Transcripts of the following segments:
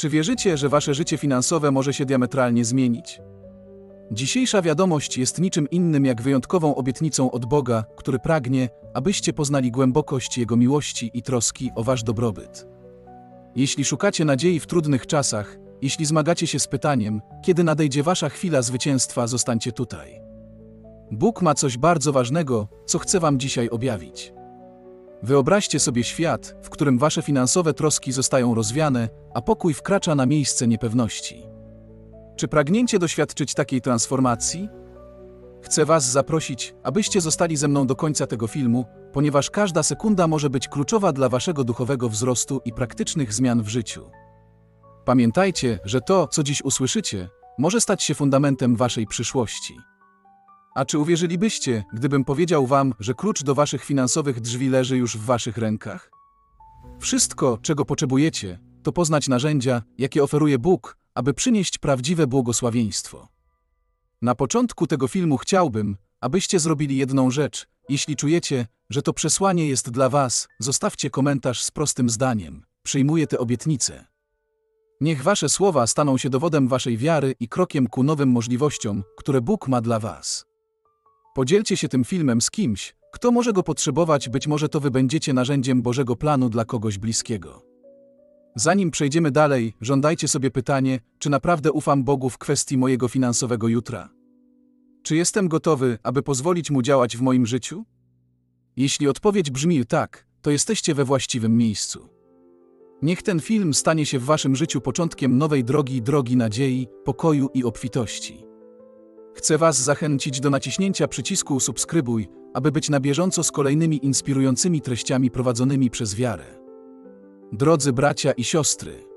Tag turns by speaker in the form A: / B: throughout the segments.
A: Czy wierzycie, że wasze życie finansowe może się diametralnie zmienić? Dzisiejsza wiadomość jest niczym innym jak wyjątkową obietnicą od Boga, który pragnie, abyście poznali głębokość Jego miłości i troski o wasz dobrobyt. Jeśli szukacie nadziei w trudnych czasach, jeśli zmagacie się z pytaniem, kiedy nadejdzie wasza chwila zwycięstwa, zostańcie tutaj. Bóg ma coś bardzo ważnego, co chce wam dzisiaj objawić. Wyobraźcie sobie świat, w którym wasze finansowe troski zostają rozwiane, a pokój wkracza na miejsce niepewności. Czy pragniecie doświadczyć takiej transformacji? Chcę Was zaprosić, abyście zostali ze mną do końca tego filmu, ponieważ każda sekunda może być kluczowa dla Waszego duchowego wzrostu i praktycznych zmian w życiu. Pamiętajcie, że to, co dziś usłyszycie, może stać się fundamentem Waszej przyszłości. A czy uwierzylibyście, gdybym powiedział Wam, że klucz do Waszych finansowych drzwi leży już w Waszych rękach? Wszystko, czego potrzebujecie, to poznać narzędzia, jakie oferuje Bóg, aby przynieść prawdziwe błogosławieństwo. Na początku tego filmu chciałbym, abyście zrobili jedną rzecz. Jeśli czujecie, że to przesłanie jest dla Was, zostawcie komentarz z prostym zdaniem. Przyjmuję tę obietnicę. Niech Wasze słowa staną się dowodem Waszej wiary i krokiem ku nowym możliwościom, które Bóg ma dla Was. Podzielcie się tym filmem z kimś, kto może go potrzebować, być może to Wy będziecie narzędziem Bożego planu dla kogoś bliskiego. Zanim przejdziemy dalej, żądajcie sobie pytanie, czy naprawdę ufam Bogu w kwestii mojego finansowego jutra? Czy jestem gotowy, aby pozwolić Mu działać w moim życiu? Jeśli odpowiedź brzmi tak, to jesteście we właściwym miejscu. Niech ten film stanie się w Waszym życiu początkiem nowej drogi, drogi nadziei, pokoju i obfitości. Chcę Was zachęcić do naciśnięcia przycisku subskrybuj, aby być na bieżąco z kolejnymi inspirującymi treściami prowadzonymi przez wiarę. Drodzy bracia i siostry,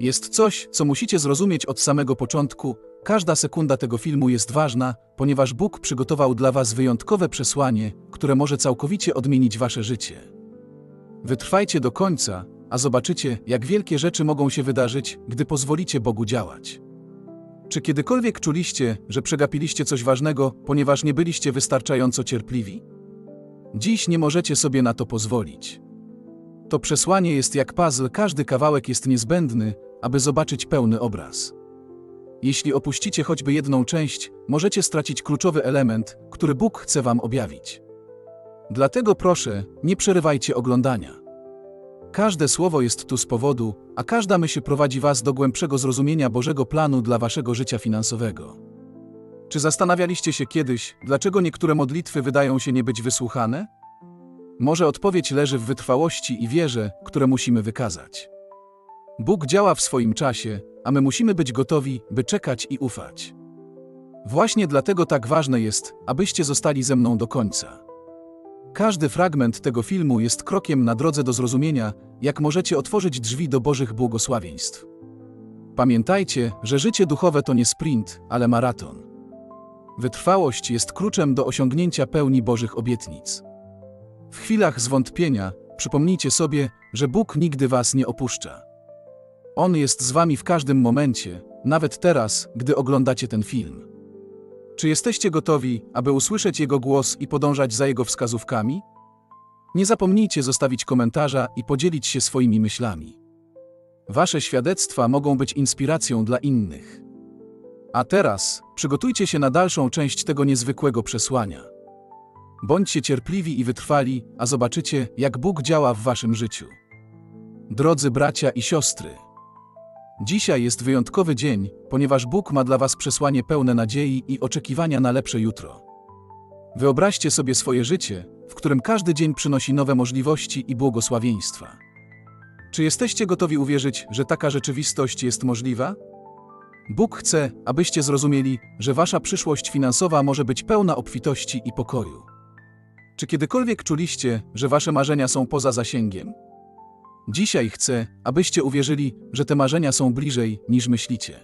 A: jest coś, co musicie zrozumieć od samego początku. Każda sekunda tego filmu jest ważna, ponieważ Bóg przygotował dla Was wyjątkowe przesłanie, które może całkowicie odmienić Wasze życie. Wytrwajcie do końca, a zobaczycie, jak wielkie rzeczy mogą się wydarzyć, gdy pozwolicie Bogu działać. Czy kiedykolwiek czuliście, że przegapiliście coś ważnego, ponieważ nie byliście wystarczająco cierpliwi? Dziś nie możecie sobie na to pozwolić. To przesłanie jest jak puzzle, każdy kawałek jest niezbędny, aby zobaczyć pełny obraz. Jeśli opuścicie choćby jedną część, możecie stracić kluczowy element, który Bóg chce Wam objawić. Dlatego proszę, nie przerywajcie oglądania. Każde słowo jest tu z powodu, a każda myśl prowadzi Was do głębszego zrozumienia Bożego planu dla Waszego życia finansowego. Czy zastanawialiście się kiedyś, dlaczego niektóre modlitwy wydają się nie być wysłuchane? Może odpowiedź leży w wytrwałości i wierze, które musimy wykazać. Bóg działa w swoim czasie, a my musimy być gotowi, by czekać i ufać. Właśnie dlatego tak ważne jest, abyście zostali ze mną do końca. Każdy fragment tego filmu jest krokiem na drodze do zrozumienia, jak możecie otworzyć drzwi do Bożych błogosławieństw. Pamiętajcie, że życie duchowe to nie sprint, ale maraton. Wytrwałość jest kluczem do osiągnięcia pełni Bożych obietnic. W chwilach zwątpienia przypomnijcie sobie, że Bóg nigdy was nie opuszcza. On jest z wami w każdym momencie, nawet teraz, gdy oglądacie ten film. Czy jesteście gotowi, aby usłyszeć Jego głos i podążać za Jego wskazówkami? Nie zapomnijcie zostawić komentarza i podzielić się swoimi myślami. Wasze świadectwa mogą być inspiracją dla innych. A teraz przygotujcie się na dalszą część tego niezwykłego przesłania. Bądźcie cierpliwi i wytrwali, a zobaczycie, jak Bóg działa w waszym życiu. Drodzy bracia i siostry, dzisiaj jest wyjątkowy dzień, ponieważ Bóg ma dla was przesłanie pełne nadziei i oczekiwania na lepsze jutro. Wyobraźcie sobie swoje życie, w którym każdy dzień przynosi nowe możliwości i błogosławieństwa. Czy jesteście gotowi uwierzyć, że taka rzeczywistość jest możliwa? Bóg chce, abyście zrozumieli, że wasza przyszłość finansowa może być pełna obfitości i pokoju. Czy kiedykolwiek czuliście, że wasze marzenia są poza zasięgiem? Dzisiaj chcę, abyście uwierzyli, że te marzenia są bliżej, niż myślicie.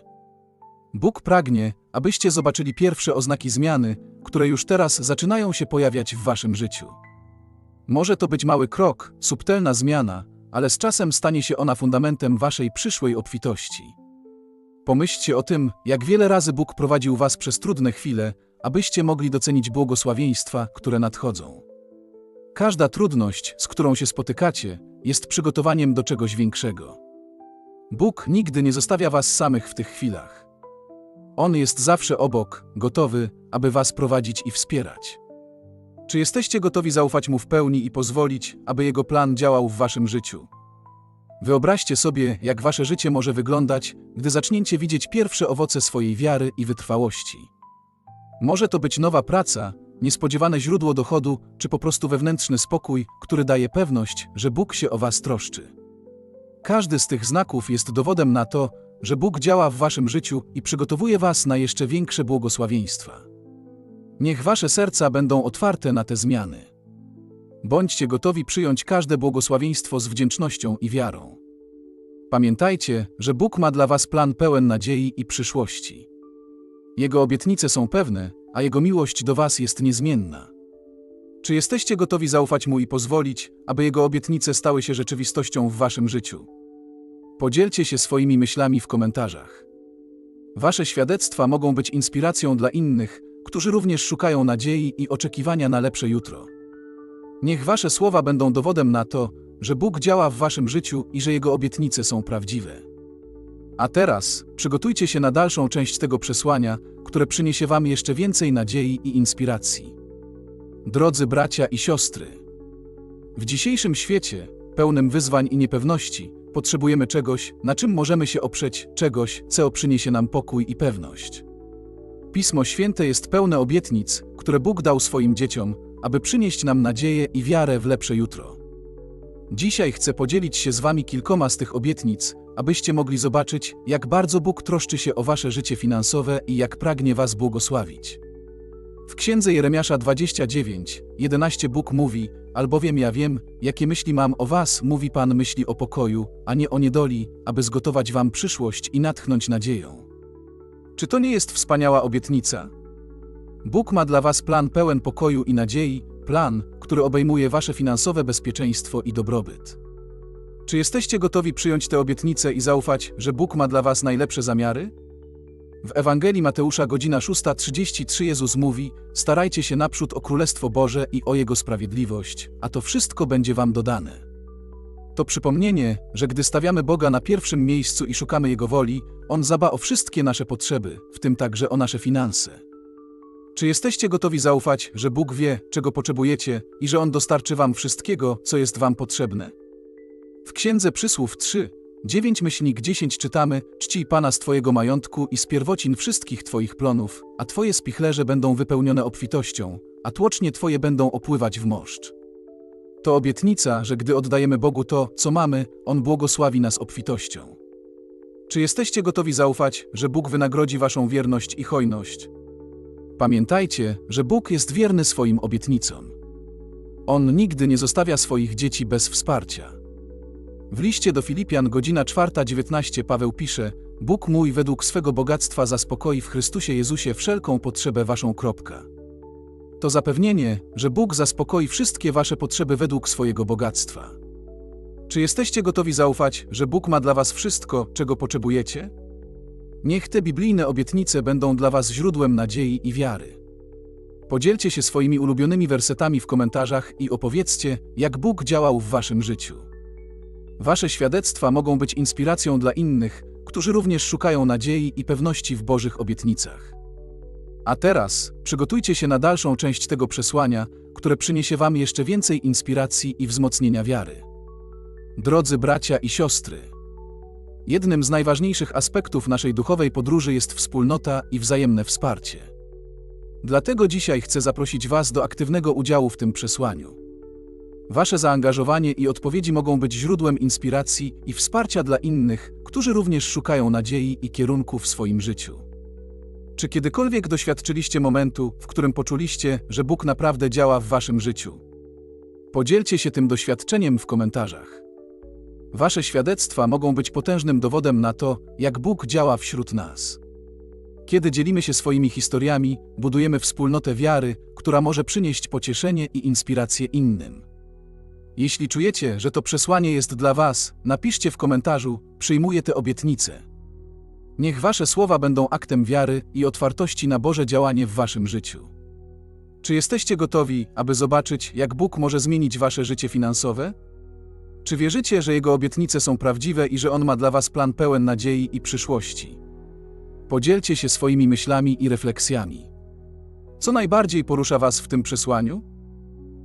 A: Bóg pragnie, abyście zobaczyli pierwsze oznaki zmiany, które już teraz zaczynają się pojawiać w waszym życiu. Może to być mały krok, subtelna zmiana, ale z czasem stanie się ona fundamentem waszej przyszłej obfitości. Pomyślcie o tym, jak wiele razy Bóg prowadził was przez trudne chwile, abyście mogli docenić błogosławieństwa, które nadchodzą. Każda trudność, z którą się spotykacie, jest przygotowaniem do czegoś większego. Bóg nigdy nie zostawia was samych w tych chwilach. On jest zawsze obok, gotowy, aby was prowadzić i wspierać. Czy jesteście gotowi zaufać mu w pełni i pozwolić, aby jego plan działał w waszym życiu? Wyobraźcie sobie, jak wasze życie może wyglądać, gdy zaczniecie widzieć pierwsze owoce swojej wiary i wytrwałości. Może to być nowa praca, niespodziewane źródło dochodu, czy po prostu wewnętrzny spokój, który daje pewność, że Bóg się o was troszczy. Każdy z tych znaków jest dowodem na to, że Bóg działa w waszym życiu i przygotowuje was na jeszcze większe błogosławieństwa. Niech wasze serca będą otwarte na te zmiany. Bądźcie gotowi przyjąć każde błogosławieństwo z wdzięcznością i wiarą. Pamiętajcie, że Bóg ma dla was plan pełen nadziei i przyszłości. Jego obietnice są pewne, a Jego miłość do was jest niezmienna. Czy jesteście gotowi zaufać Mu i pozwolić, aby Jego obietnice stały się rzeczywistością w waszym życiu? Podzielcie się swoimi myślami w komentarzach. Wasze świadectwa mogą być inspiracją dla innych, którzy również szukają nadziei i oczekiwania na lepsze jutro. Niech wasze słowa będą dowodem na to, że Bóg działa w waszym życiu i że Jego obietnice są prawdziwe. A teraz przygotujcie się na dalszą część tego przesłania, które przyniesie wam jeszcze więcej nadziei i inspiracji. Drodzy bracia i siostry, w dzisiejszym świecie, pełnym wyzwań i niepewności, potrzebujemy czegoś, na czym możemy się oprzeć, czegoś, co przyniesie nam pokój i pewność. Pismo Święte jest pełne obietnic, które Bóg dał swoim dzieciom, aby przynieść nam nadzieję i wiarę w lepsze jutro. Dzisiaj chcę podzielić się z Wami kilkoma z tych obietnic, abyście mogli zobaczyć, jak bardzo Bóg troszczy się o Wasze życie finansowe i jak pragnie Was błogosławić. W księdze Jeremiasza 29, 11 Bóg mówi: Albowiem ja wiem, jakie myśli mam o Was, mówi Pan myśli o pokoju, a nie o niedoli, aby zgotować Wam przyszłość i natchnąć nadzieją. Czy to nie jest wspaniała obietnica? Bóg ma dla Was plan pełen pokoju i nadziei, plan, który obejmuje Wasze finansowe bezpieczeństwo i dobrobyt. Czy jesteście gotowi przyjąć tę obietnicę i zaufać, że Bóg ma dla Was najlepsze zamiary? W Ewangelii Mateusza godzina 6.33 Jezus mówi: Starajcie się naprzód o Królestwo Boże i o Jego sprawiedliwość, a to wszystko będzie Wam dodane. To przypomnienie, że gdy stawiamy Boga na pierwszym miejscu i szukamy Jego woli, On zaba o wszystkie nasze potrzeby, w tym także o nasze finanse. Czy jesteście gotowi zaufać, że Bóg wie, czego potrzebujecie i że On dostarczy Wam wszystkiego, co jest Wam potrzebne? W Księdze Przysłów 3, 9 myślnik 10 czytamy: Czcij Pana z Twojego majątku i z pierwocin wszystkich Twoich plonów, a Twoje spichlerze będą wypełnione obfitością, a tłocznie Twoje będą opływać w moszcz. To obietnica, że gdy oddajemy Bogu to, co mamy, On błogosławi nas obfitością. Czy jesteście gotowi zaufać, że Bóg wynagrodzi Waszą wierność i hojność? Pamiętajcie, że Bóg jest wierny swoim obietnicom. On nigdy nie zostawia swoich dzieci bez wsparcia. W liście do Filipian godzina 4.19 Paweł pisze Bóg mój według swego bogactwa zaspokoi w Chrystusie Jezusie wszelką potrzebę waszą. Kropka. To zapewnienie, że Bóg zaspokoi wszystkie wasze potrzeby według swojego bogactwa. Czy jesteście gotowi zaufać, że Bóg ma dla was wszystko, czego potrzebujecie? Niech te biblijne obietnice będą dla was źródłem nadziei i wiary. Podzielcie się swoimi ulubionymi wersetami w komentarzach i opowiedzcie, jak Bóg działał w waszym życiu. Wasze świadectwa mogą być inspiracją dla innych, którzy również szukają nadziei i pewności w Bożych obietnicach. A teraz przygotujcie się na dalszą część tego przesłania, które przyniesie Wam jeszcze więcej inspiracji i wzmocnienia wiary. Drodzy bracia i siostry, jednym z najważniejszych aspektów naszej duchowej podróży jest wspólnota i wzajemne wsparcie. Dlatego dzisiaj chcę zaprosić Was do aktywnego udziału w tym przesłaniu. Wasze zaangażowanie i odpowiedzi mogą być źródłem inspiracji i wsparcia dla innych, którzy również szukają nadziei i kierunku w swoim życiu. Czy kiedykolwiek doświadczyliście momentu, w którym poczuliście, że Bóg naprawdę działa w waszym życiu? Podzielcie się tym doświadczeniem w komentarzach. Wasze świadectwa mogą być potężnym dowodem na to, jak Bóg działa wśród nas. Kiedy dzielimy się swoimi historiami, budujemy wspólnotę wiary, która może przynieść pocieszenie i inspirację innym. Jeśli czujecie, że to przesłanie jest dla Was, napiszcie w komentarzu: Przyjmuję te obietnice. Niech Wasze słowa będą aktem wiary i otwartości na Boże działanie w Waszym życiu. Czy jesteście gotowi, aby zobaczyć, jak Bóg może zmienić Wasze życie finansowe? Czy wierzycie, że Jego obietnice są prawdziwe i że On ma dla Was plan pełen nadziei i przyszłości? Podzielcie się swoimi myślami i refleksjami. Co najbardziej porusza Was w tym przesłaniu?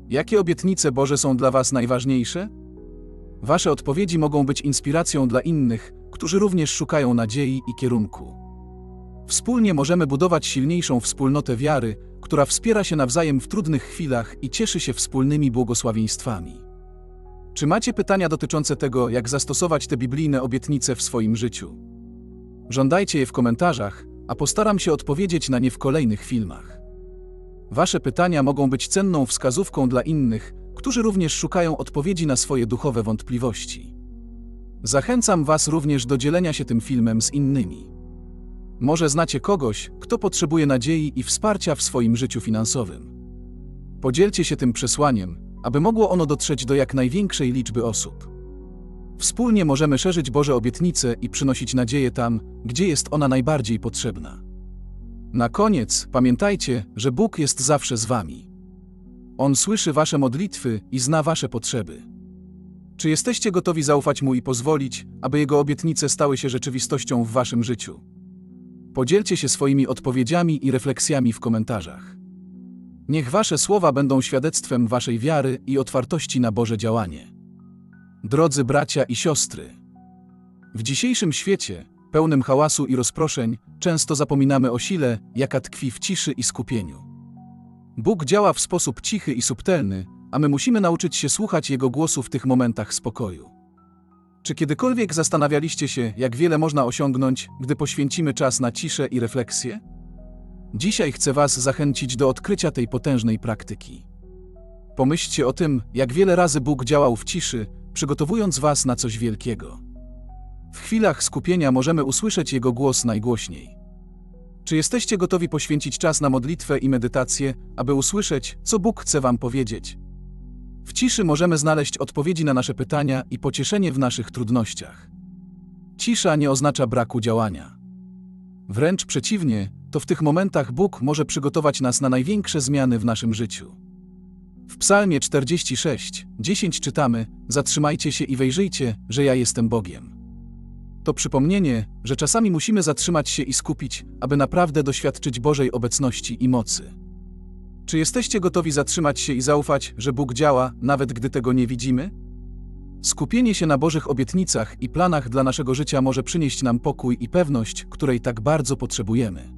A: Jakie obietnice Boże są dla Was najważniejsze? Wasze odpowiedzi mogą być inspiracją dla innych, którzy również szukają nadziei i kierunku. Wspólnie możemy budować silniejszą wspólnotę wiary, która wspiera się nawzajem w trudnych chwilach i cieszy się wspólnymi błogosławieństwami. Czy macie pytania dotyczące tego, jak zastosować te biblijne obietnice w swoim życiu? Żądajcie je w komentarzach, a postaram się odpowiedzieć na nie w kolejnych filmach. Wasze pytania mogą być cenną wskazówką dla innych, którzy również szukają odpowiedzi na swoje duchowe wątpliwości. Zachęcam Was również do dzielenia się tym filmem z innymi. Może znacie kogoś, kto potrzebuje nadziei i wsparcia w swoim życiu finansowym. Podzielcie się tym przesłaniem, aby mogło ono dotrzeć do jak największej liczby osób. Wspólnie możemy szerzyć Boże obietnice i przynosić nadzieję tam, gdzie jest ona najbardziej potrzebna. Na koniec pamiętajcie, że Bóg jest zawsze z Wami. On słyszy Wasze modlitwy i zna Wasze potrzeby. Czy jesteście gotowi zaufać Mu i pozwolić, aby Jego obietnice stały się rzeczywistością w Waszym życiu? Podzielcie się swoimi odpowiedziami i refleksjami w komentarzach. Niech Wasze słowa będą świadectwem Waszej wiary i otwartości na Boże działanie. Drodzy bracia i siostry, w dzisiejszym świecie, pełnym hałasu i rozproszeń, często zapominamy o sile, jaka tkwi w ciszy i skupieniu. Bóg działa w sposób cichy i subtelny, a my musimy nauczyć się słuchać Jego głosu w tych momentach spokoju. Czy kiedykolwiek zastanawialiście się, jak wiele można osiągnąć, gdy poświęcimy czas na ciszę i refleksję? Dzisiaj chcę Was zachęcić do odkrycia tej potężnej praktyki. Pomyślcie o tym, jak wiele razy Bóg działał w ciszy, przygotowując Was na coś wielkiego. W chwilach skupienia możemy usłyszeć Jego głos najgłośniej. Czy jesteście gotowi poświęcić czas na modlitwę i medytację, aby usłyszeć, co Bóg chce Wam powiedzieć? W ciszy możemy znaleźć odpowiedzi na nasze pytania i pocieszenie w naszych trudnościach. Cisza nie oznacza braku działania. Wręcz przeciwnie, to w tych momentach Bóg może przygotować nas na największe zmiany w naszym życiu. W Psalmie 46, 10 czytamy: Zatrzymajcie się i wejrzyjcie, że ja jestem Bogiem. To przypomnienie, że czasami musimy zatrzymać się i skupić, aby naprawdę doświadczyć Bożej obecności i mocy. Czy jesteście gotowi zatrzymać się i zaufać, że Bóg działa, nawet gdy tego nie widzimy? Skupienie się na Bożych obietnicach i planach dla naszego życia może przynieść nam pokój i pewność, której tak bardzo potrzebujemy.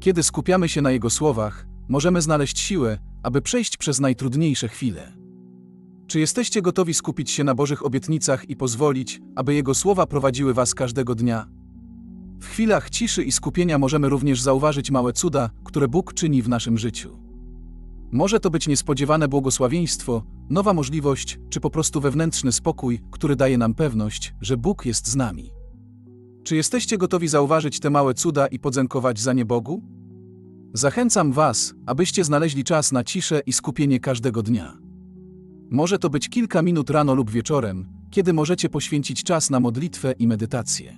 A: Kiedy skupiamy się na Jego słowach, możemy znaleźć siłę, aby przejść przez najtrudniejsze chwile. Czy jesteście gotowi skupić się na Bożych obietnicach i pozwolić, aby Jego słowa prowadziły Was każdego dnia? W chwilach ciszy i skupienia możemy również zauważyć małe cuda, które Bóg czyni w naszym życiu. Może to być niespodziewane błogosławieństwo, nowa możliwość, czy po prostu wewnętrzny spokój, który daje nam pewność, że Bóg jest z nami. Czy jesteście gotowi zauważyć te małe cuda i podziękować za nie Bogu? Zachęcam Was, abyście znaleźli czas na ciszę i skupienie każdego dnia. Może to być kilka minut rano lub wieczorem, kiedy możecie poświęcić czas na modlitwę i medytację.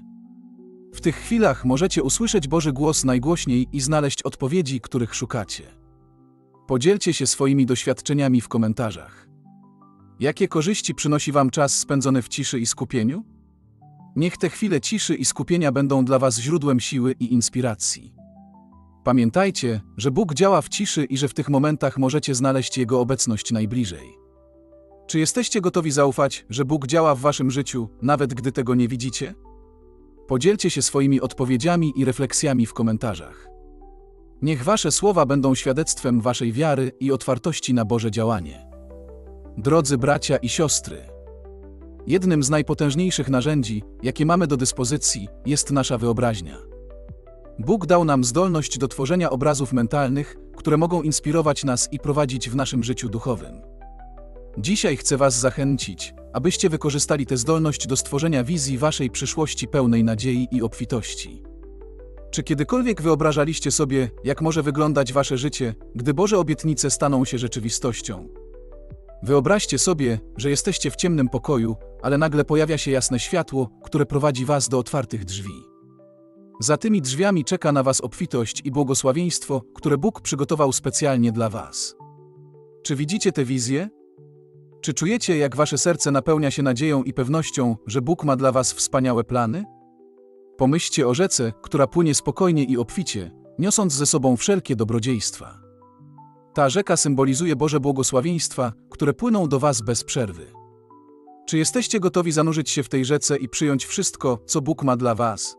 A: W tych chwilach możecie usłyszeć Boży głos najgłośniej i znaleźć odpowiedzi, których szukacie. Podzielcie się swoimi doświadczeniami w komentarzach. Jakie korzyści przynosi Wam czas spędzony w ciszy i skupieniu? Niech te chwile ciszy i skupienia będą dla Was źródłem siły i inspiracji. Pamiętajcie, że Bóg działa w ciszy i że w tych momentach możecie znaleźć Jego obecność najbliżej. Czy jesteście gotowi zaufać, że Bóg działa w Waszym życiu, nawet gdy tego nie widzicie? Podzielcie się swoimi odpowiedziami i refleksjami w komentarzach. Niech Wasze słowa będą świadectwem Waszej wiary i otwartości na Boże działanie. Drodzy bracia i siostry, jednym z najpotężniejszych narzędzi, jakie mamy do dyspozycji, jest nasza wyobraźnia. Bóg dał nam zdolność do tworzenia obrazów mentalnych, które mogą inspirować nas i prowadzić w naszym życiu duchowym. Dzisiaj chcę Was zachęcić, abyście wykorzystali tę zdolność do stworzenia wizji Waszej przyszłości pełnej nadziei i obfitości. Czy kiedykolwiek wyobrażaliście sobie, jak może wyglądać Wasze życie, gdy Boże obietnice staną się rzeczywistością? Wyobraźcie sobie, że jesteście w ciemnym pokoju, ale nagle pojawia się jasne światło, które prowadzi Was do otwartych drzwi. Za tymi drzwiami czeka na Was obfitość i błogosławieństwo, które Bóg przygotował specjalnie dla Was. Czy widzicie tę wizję? Czy czujecie, jak wasze serce napełnia się nadzieją i pewnością, że Bóg ma dla was wspaniałe plany? Pomyślcie o rzece, która płynie spokojnie i obficie, niosąc ze sobą wszelkie dobrodziejstwa. Ta rzeka symbolizuje Boże błogosławieństwa, które płyną do was bez przerwy. Czy jesteście gotowi zanurzyć się w tej rzece i przyjąć wszystko, co Bóg ma dla was?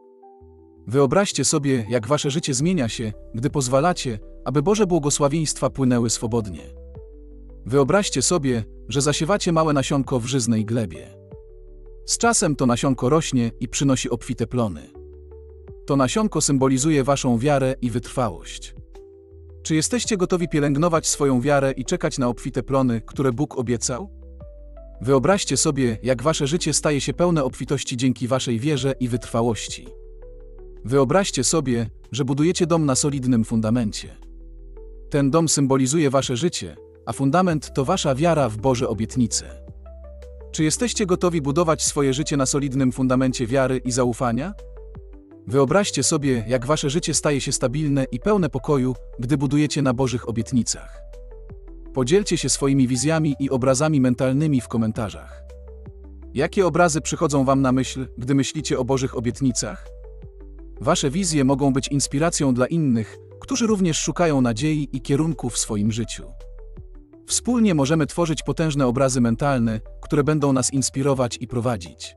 A: Wyobraźcie sobie, jak wasze życie zmienia się, gdy pozwalacie, aby Boże błogosławieństwa płynęły swobodnie. Wyobraźcie sobie, że zasiewacie małe nasionko w żyznej glebie. Z czasem to nasionko rośnie i przynosi obfite plony. To nasionko symbolizuje waszą wiarę i wytrwałość. Czy jesteście gotowi pielęgnować swoją wiarę i czekać na obfite plony, które Bóg obiecał? Wyobraźcie sobie, jak wasze życie staje się pełne obfitości dzięki waszej wierze i wytrwałości. Wyobraźcie sobie, że budujecie dom na solidnym fundamencie. Ten dom symbolizuje wasze życie, a fundament to wasza wiara w Boże obietnice. Czy jesteście gotowi budować swoje życie na solidnym fundamencie wiary i zaufania? Wyobraźcie sobie, jak wasze życie staje się stabilne i pełne pokoju, gdy budujecie na Bożych obietnicach. Podzielcie się swoimi wizjami i obrazami mentalnymi w komentarzach. Jakie obrazy przychodzą wam na myśl, gdy myślicie o Bożych obietnicach? Wasze wizje mogą być inspiracją dla innych, którzy również szukają nadziei i kierunku w swoim życiu. Wspólnie możemy tworzyć potężne obrazy mentalne, które będą nas inspirować i prowadzić.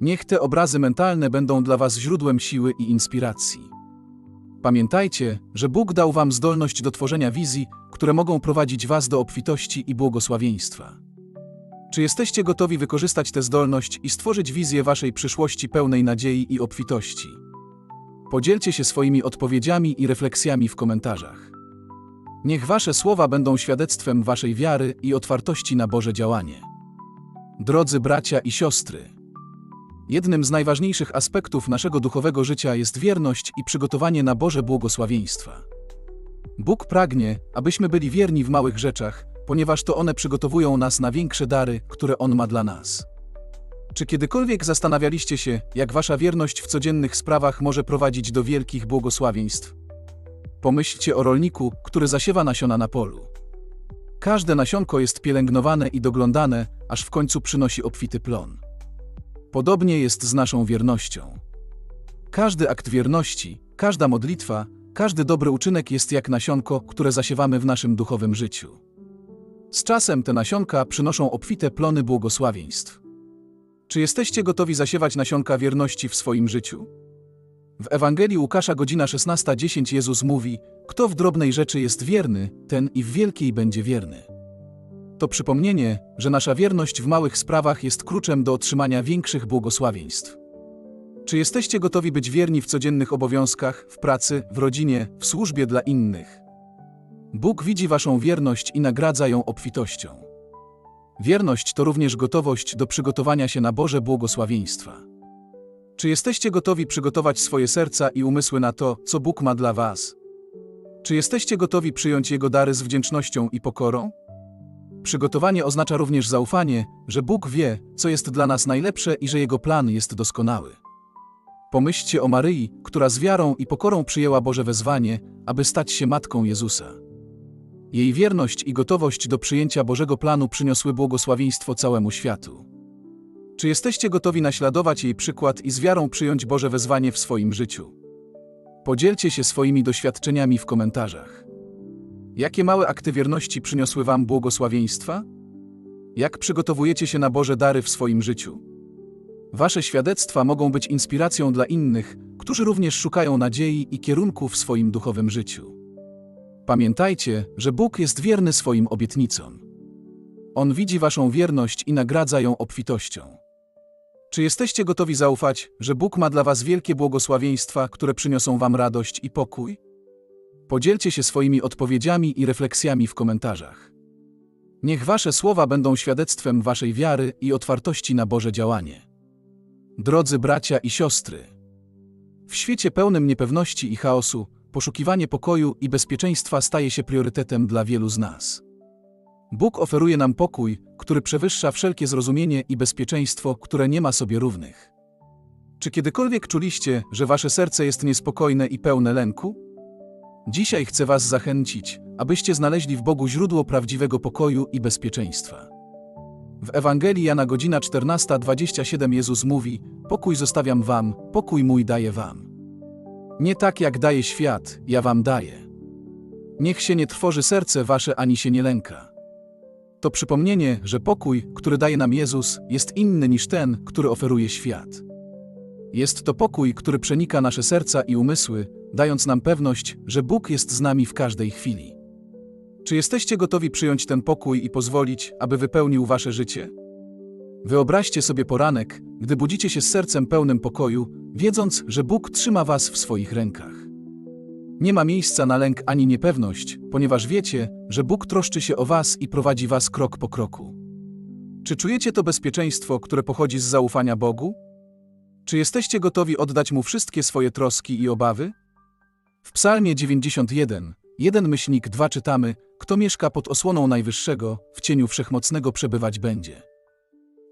A: Niech te obrazy mentalne będą dla Was źródłem siły i inspiracji. Pamiętajcie, że Bóg dał Wam zdolność do tworzenia wizji, które mogą prowadzić Was do obfitości i błogosławieństwa. Czy jesteście gotowi wykorzystać tę zdolność i stworzyć wizję Waszej przyszłości pełnej nadziei i obfitości? Podzielcie się swoimi odpowiedziami i refleksjami w komentarzach. Niech Wasze słowa będą świadectwem Waszej wiary i otwartości na Boże działanie. Drodzy bracia i siostry, jednym z najważniejszych aspektów naszego duchowego życia jest wierność i przygotowanie na Boże błogosławieństwa. Bóg pragnie, abyśmy byli wierni w małych rzeczach, ponieważ to one przygotowują nas na większe dary, które On ma dla nas. Czy kiedykolwiek zastanawialiście się, jak Wasza wierność w codziennych sprawach może prowadzić do wielkich błogosławieństw? Pomyślcie o rolniku, który zasiewa nasiona na polu. Każde nasionko jest pielęgnowane i doglądane, aż w końcu przynosi obfity plon. Podobnie jest z naszą wiernością. Każdy akt wierności, każda modlitwa, każdy dobry uczynek jest jak nasionko, które zasiewamy w naszym duchowym życiu. Z czasem te nasionka przynoszą obfite plony błogosławieństw. Czy jesteście gotowi zasiewać nasionka wierności w swoim życiu? W Ewangelii Łukasza godzina 16:10 Jezus mówi: Kto w drobnej rzeczy jest wierny, ten i w wielkiej będzie wierny. To przypomnienie, że nasza wierność w małych sprawach jest kluczem do otrzymania większych błogosławieństw. Czy jesteście gotowi być wierni w codziennych obowiązkach, w pracy, w rodzinie, w służbie dla innych? Bóg widzi Waszą wierność i nagradza ją obfitością. Wierność to również gotowość do przygotowania się na Boże błogosławieństwa. Czy jesteście gotowi przygotować swoje serca i umysły na to, co Bóg ma dla Was? Czy jesteście gotowi przyjąć Jego dary z wdzięcznością i pokorą? Przygotowanie oznacza również zaufanie, że Bóg wie, co jest dla nas najlepsze i że Jego plan jest doskonały. Pomyślcie o Maryi, która z wiarą i pokorą przyjęła Boże wezwanie, aby stać się matką Jezusa. Jej wierność i gotowość do przyjęcia Bożego planu przyniosły błogosławieństwo całemu światu. Czy jesteście gotowi naśladować jej przykład i z wiarą przyjąć Boże wezwanie w swoim życiu? Podzielcie się swoimi doświadczeniami w komentarzach. Jakie małe akty wierności przyniosły Wam błogosławieństwa? Jak przygotowujecie się na Boże dary w swoim życiu? Wasze świadectwa mogą być inspiracją dla innych, którzy również szukają nadziei i kierunku w swoim duchowym życiu. Pamiętajcie, że Bóg jest wierny swoim obietnicom. On widzi Waszą wierność i nagradza ją obfitością. Czy jesteście gotowi zaufać, że Bóg ma dla Was wielkie błogosławieństwa, które przyniosą Wam radość i pokój? Podzielcie się swoimi odpowiedziami i refleksjami w komentarzach. Niech Wasze słowa będą świadectwem Waszej wiary i otwartości na Boże działanie. Drodzy bracia i siostry, w świecie pełnym niepewności i chaosu, poszukiwanie pokoju i bezpieczeństwa staje się priorytetem dla wielu z nas. Bóg oferuje nam pokój, który przewyższa wszelkie zrozumienie i bezpieczeństwo, które nie ma sobie równych. Czy kiedykolwiek czuliście, że wasze serce jest niespokojne i pełne lęku? Dzisiaj chcę was zachęcić, abyście znaleźli w Bogu źródło prawdziwego pokoju i bezpieczeństwa. W Ewangelii Jana godzina 14:27 Jezus mówi: Pokój zostawiam wam, pokój mój daję wam. Nie tak jak daje świat, ja wam daję. Niech się nie trwoży serce wasze ani się nie lęka. To przypomnienie, że pokój, który daje nam Jezus, jest inny niż ten, który oferuje świat. Jest to pokój, który przenika nasze serca i umysły, dając nam pewność, że Bóg jest z nami w każdej chwili. Czy jesteście gotowi przyjąć ten pokój i pozwolić, aby wypełnił wasze życie? Wyobraźcie sobie poranek, gdy budzicie się z sercem pełnym pokoju, wiedząc, że Bóg trzyma was w swoich rękach. Nie ma miejsca na lęk ani niepewność, ponieważ wiecie, że Bóg troszczy się o was i prowadzi was krok po kroku. Czy czujecie to bezpieczeństwo, które pochodzi z zaufania Bogu? Czy jesteście gotowi oddać Mu wszystkie swoje troski i obawy? W Psalmie 91, jeden myślnik dwa czytamy, kto mieszka pod osłoną Najwyższego, w cieniu Wszechmocnego przebywać będzie.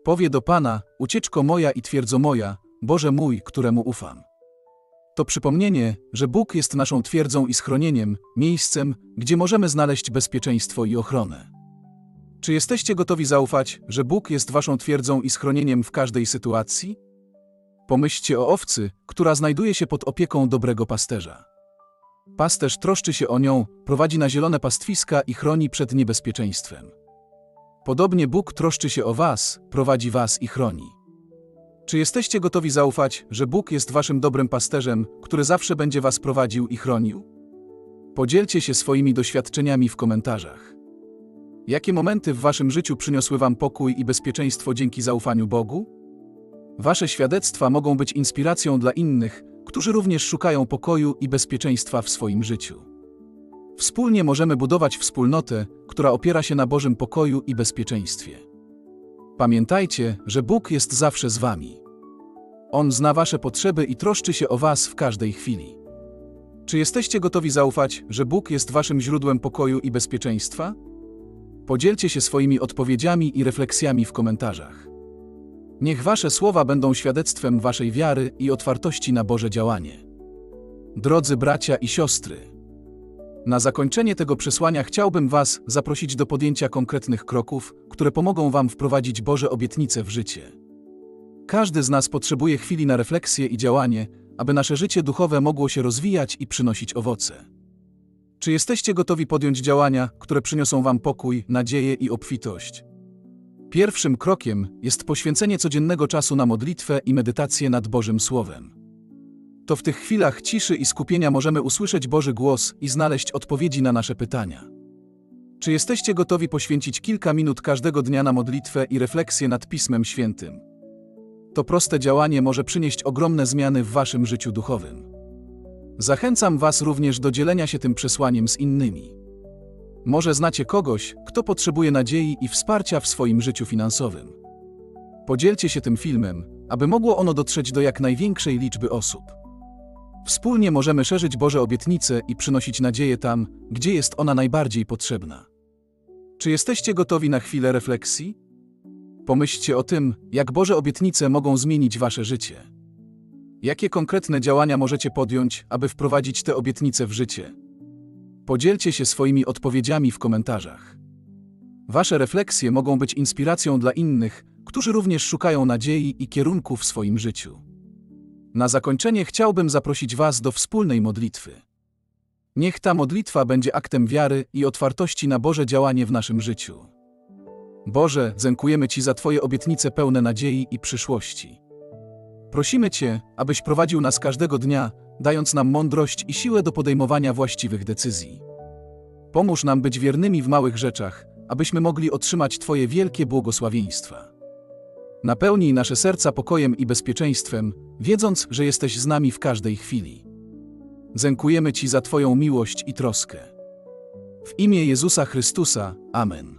A: Powie do Pana, ucieczko moja i twierdzo moja, Boże mój, któremu ufam. To przypomnienie, że Bóg jest naszą twierdzą i schronieniem, miejscem, gdzie możemy znaleźć bezpieczeństwo i ochronę. Czy jesteście gotowi zaufać, że Bóg jest waszą twierdzą i schronieniem w każdej sytuacji? Pomyślcie o owcy, która znajduje się pod opieką dobrego pasterza. Pasterz troszczy się o nią, prowadzi na zielone pastwiska i chroni przed niebezpieczeństwem. Podobnie Bóg troszczy się o was, prowadzi was i chroni. Czy jesteście gotowi zaufać, że Bóg jest waszym dobrym pasterzem, który zawsze będzie was prowadził i chronił? Podzielcie się swoimi doświadczeniami w komentarzach. Jakie momenty w waszym życiu przyniosły wam pokój i bezpieczeństwo dzięki zaufaniu Bogu? Wasze świadectwa mogą być inspiracją dla innych, którzy również szukają pokoju i bezpieczeństwa w swoim życiu. Wspólnie możemy budować wspólnotę, która opiera się na Bożym pokoju i bezpieczeństwie. Pamiętajcie, że Bóg jest zawsze z Wami. On zna Wasze potrzeby i troszczy się o Was w każdej chwili. Czy jesteście gotowi zaufać, że Bóg jest Waszym źródłem pokoju i bezpieczeństwa? Podzielcie się swoimi odpowiedziami i refleksjami w komentarzach. Niech Wasze słowa będą świadectwem Waszej wiary i otwartości na Boże działanie. Drodzy bracia i siostry, na zakończenie tego przesłania chciałbym Was zaprosić do podjęcia konkretnych kroków, które pomogą Wam wprowadzić Boże obietnice w życie. Każdy z nas potrzebuje chwili na refleksję i działanie, aby nasze życie duchowe mogło się rozwijać i przynosić owoce. Czy jesteście gotowi podjąć działania, które przyniosą Wam pokój, nadzieję i obfitość? Pierwszym krokiem jest poświęcenie codziennego czasu na modlitwę i medytację nad Bożym Słowem. To w tych chwilach ciszy i skupienia możemy usłyszeć Boży głos i znaleźć odpowiedzi na nasze pytania. Czy jesteście gotowi poświęcić kilka minut każdego dnia na modlitwę i refleksję nad Pismem Świętym? To proste działanie może przynieść ogromne zmiany w Waszym życiu duchowym. Zachęcam Was również do dzielenia się tym przesłaniem z innymi. Może znacie kogoś, kto potrzebuje nadziei i wsparcia w swoim życiu finansowym. Podzielcie się tym filmem, aby mogło ono dotrzeć do jak największej liczby osób. Wspólnie możemy szerzyć Boże obietnice i przynosić nadzieję tam, gdzie jest ona najbardziej potrzebna. Czy jesteście gotowi na chwilę refleksji? Pomyślcie o tym, jak Boże obietnice mogą zmienić Wasze życie. Jakie konkretne działania możecie podjąć, aby wprowadzić te obietnice w życie? Podzielcie się swoimi odpowiedziami w komentarzach. Wasze refleksje mogą być inspiracją dla innych, którzy również szukają nadziei i kierunku w swoim życiu. Na zakończenie chciałbym zaprosić Was do wspólnej modlitwy. Niech ta modlitwa będzie aktem wiary i otwartości na Boże działanie w naszym życiu. Boże, dziękujemy Ci za Twoje obietnice pełne nadziei i przyszłości. Prosimy Cię, abyś prowadził nas każdego dnia, dając nam mądrość i siłę do podejmowania właściwych decyzji. Pomóż nam być wiernymi w małych rzeczach, abyśmy mogli otrzymać Twoje wielkie błogosławieństwa. Napełnij nasze serca pokojem i bezpieczeństwem, wiedząc, że jesteś z nami w każdej chwili. Dziękujemy Ci za Twoją miłość i troskę. W imię Jezusa Chrystusa, Amen.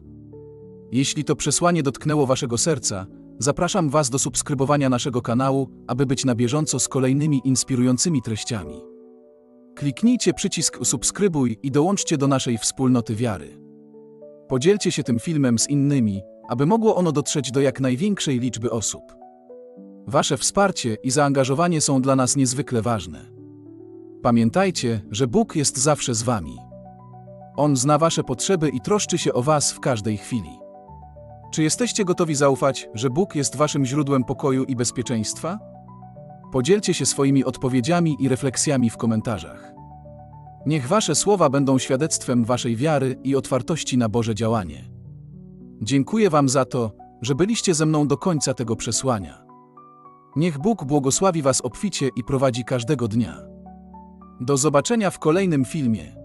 A: Jeśli to przesłanie dotknęło Waszego serca, zapraszam Was do subskrybowania naszego kanału, aby być na bieżąco z kolejnymi inspirującymi treściami. Kliknijcie przycisk subskrybuj i dołączcie do naszej wspólnoty wiary. Podzielcie się tym filmem z innymi, aby mogło ono dotrzeć do jak największej liczby osób. Wasze wsparcie i zaangażowanie są dla nas niezwykle ważne. Pamiętajcie, że Bóg jest zawsze z Wami. On zna Wasze potrzeby i troszczy się o Was w każdej chwili. Czy jesteście gotowi zaufać, że Bóg jest waszym źródłem pokoju i bezpieczeństwa? Podzielcie się swoimi odpowiedziami i refleksjami w komentarzach. Niech wasze słowa będą świadectwem waszej wiary i otwartości na Boże działanie. Dziękuję wam za to, że byliście ze mną do końca tego przesłania. Niech Bóg błogosławi was obficie i prowadzi każdego dnia. Do zobaczenia w kolejnym filmie.